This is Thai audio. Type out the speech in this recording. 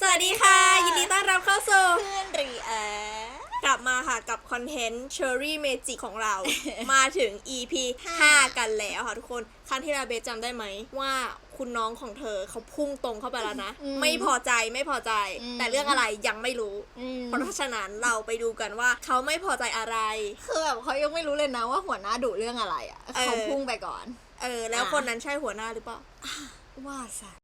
สวัสดีค่ะ ยินดีต้อนรับเข้าสู่เพื่อนรีแอกลับมาค่ะกับคอนเทนต์ Cherry Magic ของเรา มาถึง EP 5 กันแล้วค่ะทุกคน ครั้งที่เราเบสจำได้ไหม ว่าคุณน้องของเธอเขาพุ่งตรงเข้าไปแล้วนะไม่พอใจไม่พอใจแต่เรื่องอะไรยังไม่รู้ เพราะฉะนั้นเราไปดูกันว่าเขาไม่พอใจอะไร คือแบบเขายังไม่รู้เลยนะว่าหัวหน้าดุเรื่องอะไรอะเออ เขาพุ่งไปก่อน เออ แล้วคนนั้นใช่หัวหน้าหรือเปล่า ว่าสัตว์